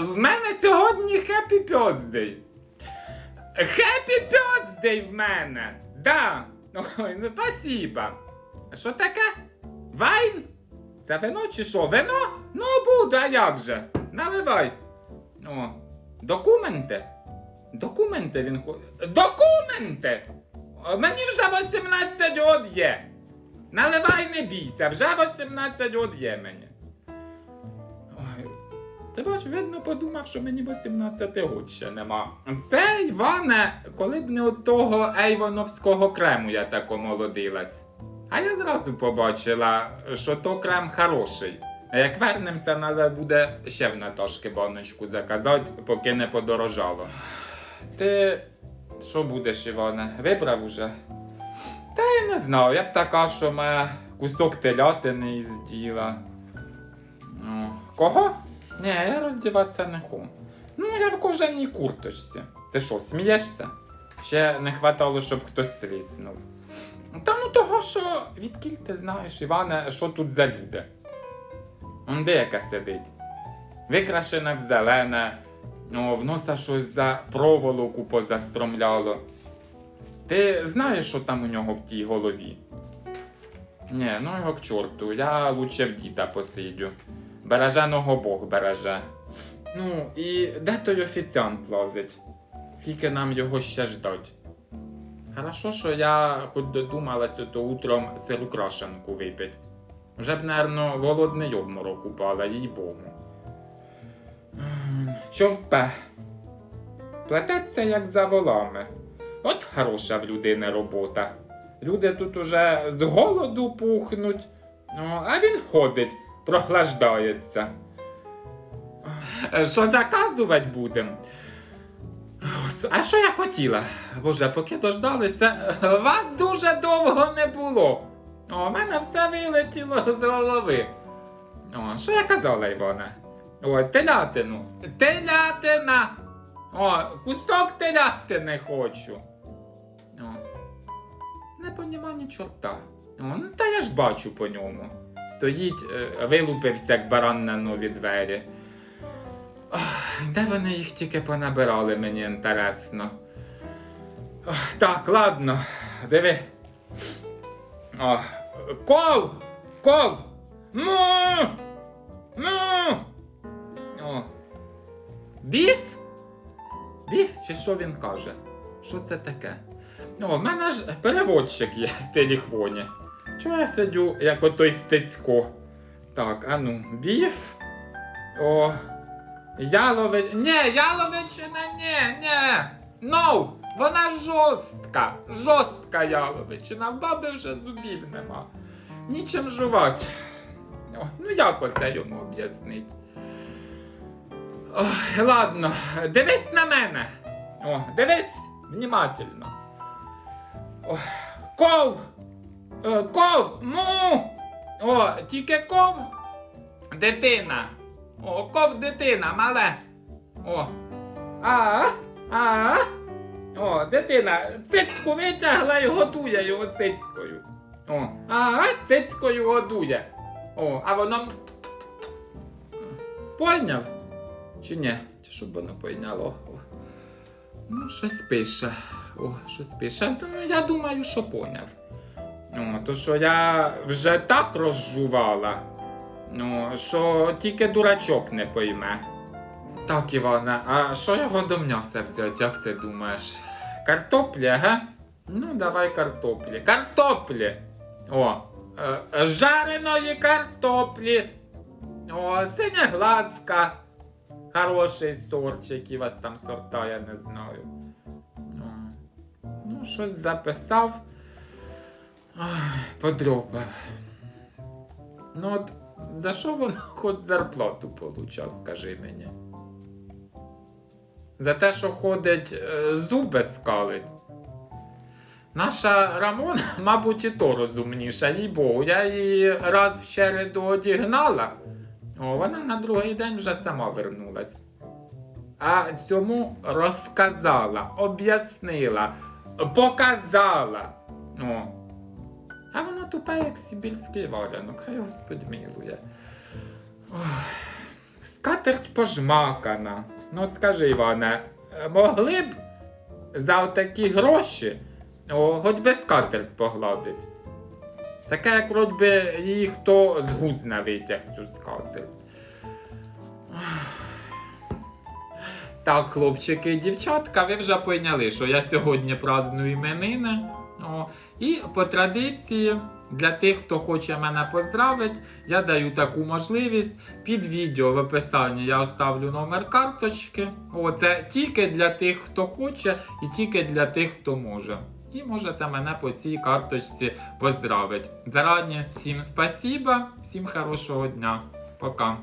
В мене сьогодні хеппі пьоздей. Хеппі пьоздей в мене. Да. Ой, ну спасибо. Що таке? Вайн? Це вино чи що? Вино? Ну буде, а як же? Наливай. О, документи. Документи він хоче. Документи! Мені вже 18 років є. Наливай не бійся, вже 18 років є мені. Ти бач, видно, подумав, що мені 18 років ще нема. Це, Іване, коли б не от того ейвоновського крему я так омолодилась. А я зразу побачила, що то крем хороший. Як вернемося, треба буде ще в Наташки баночку заказати, поки не подорожало. Ти що будеш, Іване? Вибрав уже? Та я не знаю, я б така, що має кусок телятини із діла. Ну, кого? Ні, я роздіватися не хочу. Ну, я в кожаній курточці. Ти що, смієшся? Ще не хватало, щоб хтось свиснув. Та ну того, що відкіль ти знаєш, Іване, що тут за люди? Он деяка сидить. Викрашена в зелене, ну, в носа щось за проволоку позастромляло. Ти знаєш, що там у нього в тій голові? Ні, ну його к чорту, я лучше в діда посидю. Береженого Бог береже. Ну, і де той офіціант лазить? Скільки нам його ще ждать? Хорошо, що я хоч додумалась ото утром сиру крашенку випить. Вже б, наверно, голодний обморок упала, їй богу. Ем, Човпе. Плететься як за волами. От хороша в людини робота. Люди тут уже з голоду пухнуть, ну, а він ходить, проглаждається. Е, Що заказувати будемо? А що я хотіла? Боже, поки дождалися, вас дуже довго не було. У мене все вилетіло з голови. О, що я казала, Івона? О, телятину. Телятина! О, кусок телятини хочу. О. Не поніма ні чорта. О, ну та я ж бачу по ньому. Стоїть, е, вилупився, як баран на нові двері. Ох, де вони їх тільки понабирали, мені інтересно. Ох, так, ладно, диви. О, ков! Ков! Му! Му! О. Біф? Біф? Чи що він каже? Що це таке? О, в мене ж переводчик є в телефоні. Чого я сиджу, як отой стецько? Так, а ну, біф. О. Ялович. Ні, яловичина, ні, ні. Ну, вона жорстка. Жорстка яловичина. В баби вже зубів нема. Нічим жувати. О, ну як оце йому об'яснить? Ладно, дивись на мене. О, дивись внимательно. О, ков! Е, Ков! Му! О, тільки ков. Дитина. О, ков дитина, мале. О. А. А. О, дитина. Цицьку витягла і годує його цицькою. О. А, цицькою годує. О, а воно. Пойняв? Чи ні? Чи щоб воно пойняло? Ну, щось пише. О, щось пише. Ну, я думаю, що поняв. О, то що я вже так розжувала. Ну, що тільки дурачок не пойме. Так, Іване, а що його до м'яса взяти, як ти думаєш? Картоплі, га? Ну, давай картоплі. Картоплі! О, е, жареної картоплі. О, синеглазка. Хороший сорт, які у вас там сорта, я не знаю. Ну, щось записав. Ай, подрьобав. Ну от за що він хоч зарплату получав, скажи мені? За те, що ходить е, зуби скалить. Наша Рамона, мабуть, і то розумніша, їй богу. Я її раз в череду одігнала, о, вона на другий день вже сама вернулась. А цьому розказала, об'яснила, показала. О. А воно тупе, як сибірський валянок, хай Господь милує. Скатерть пожмакана. Ну от скажи, Іване, могли б за такі гроші о, хоч би скатерть погладить. Таке, як вроді би її хто з гузна витяг цю скатерть. Так, хлопчики і дівчатка, ви вже поняли, що я сьогодні праздную іменини. О, і по традиції, для тих, хто хоче мене поздравити, я даю таку можливість. Під відео в описанні я оставлю номер карточки. О, це тільки для тих, хто хоче, і тільки для тих, хто може. І можете мене по цій карточці поздравити. Зарані всім спасіба, всім хорошого дня. Пока.